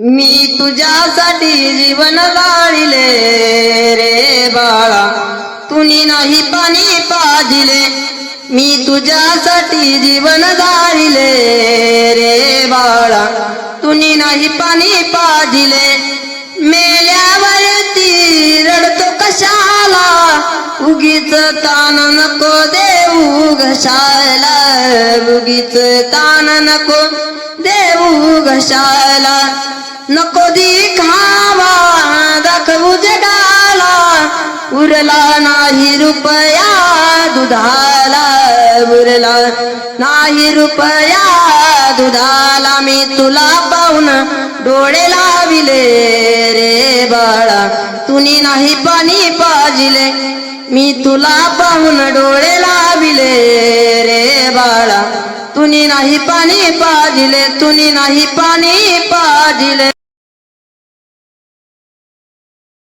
मी तुझ्यासाठी जीवन गाळिले रे बाळा. तुनी नाही पाणी पाजिले. मी तुझ्यासाठी जीवन गाळिले रे बाळा. तुनी नाही पाणी पाजिले. मेल्यावरती रडतो कशाला? उगीच तान नको देऊ घशाला. उगीच तान नको देऊ घशाला. नको दिखावा दाखवू जगाला उरला नाही रुपया दुधाला उरला नाही रुपया दुधाला. मी तुला पाहून डोळे लाविले रे बाळा. तुनी नाही पाणी पाजिले मी तुला पाहून डोळे लाविले रे बाळा. तुनी नाही पाणी पाजिले तुनी नाही पाणी पाजिले.